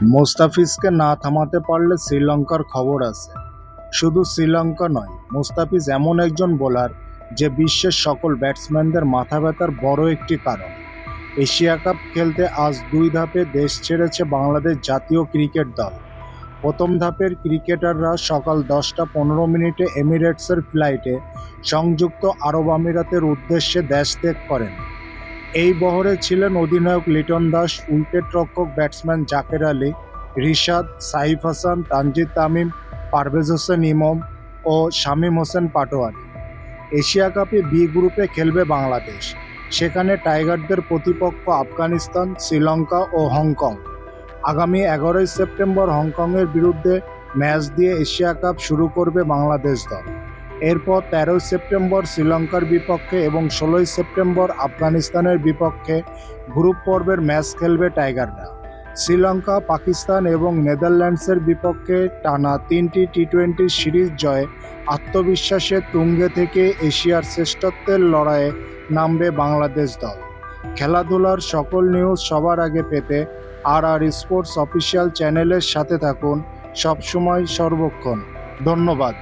মোস্তাফিজকে না থামাতে পারলে শ্রীলঙ্কার খবর আছে। শুধু শ্রীলঙ্কা নয়, মোস্তাফিজ এমন একজন বোলার যে বিশ্বের সকল ব্যাটসম্যানদের মাথা ব্যথার বড় একটি কারণ। এশিয়া কাপ খেলতে আজ দুই ধাপে দেশ ছেড়েছে বাংলাদেশ জাতীয় ক্রিকেট দল। প্রথম ধাপের ক্রিকেটাররা সকাল দশটা পনেরো মিনিটে এমিরেটসের ফ্লাইটে সংযুক্ত আরব আমিরাতের উদ্দেশ্যে দেশ ত্যাগ করেন। এই বহরে ছিলেন অধিনায়ক লিটন দাস, উইকেট রক্ষক ব্যাটসম্যান জাকের আলী, রিশাদ, সাইফ হাসান, তানজিদ তামিম, পারভেজ হোসেন ইমম ও শামীম হোসেন পাটোয়ারি। এশিয়া কাপে বি গ্রুপে খেলবে বাংলাদেশ। সেখানে টাইগারদের প্রতিপক্ষ আফগানিস্তান, শ্রীলঙ্কা ও হংকং। আগামী এগারোই সেপ্টেম্বর হংকংয়ের বিরুদ্ধে ম্যাচ দিয়ে এশিয়া কাপ শুরু করবে বাংলাদেশ দল। এরপর তেরোই সেপ্টেম্বর শ্রীলঙ্কার বিপক্ষে এবং ষোলোই সেপ্টেম্বর আফগানিস্তানের বিপক্ষে গ্রুপ পর্বের ম্যাচ খেলবে টাইগাররা। শ্রীলঙ্কা, পাকিস্তান এবং নেদারল্যান্ডসের বিপক্ষে টানা তিনটি টি টোয়েন্টি সিরিজ জয়ে আত্মবিশ্বাসে তুঙ্গে থেকে এশিয়ার শ্রেষ্ঠত্বের লড়াইয়ে নামবে বাংলাদেশ দল। খেলাধুলার সকল নিউজ সবার আগে পেতে আর আর স্পোর্টস অফিসিয়াল চ্যানেলের সাথে থাকুন। সবসময় সর্বক্ষণ। ধন্যবাদ।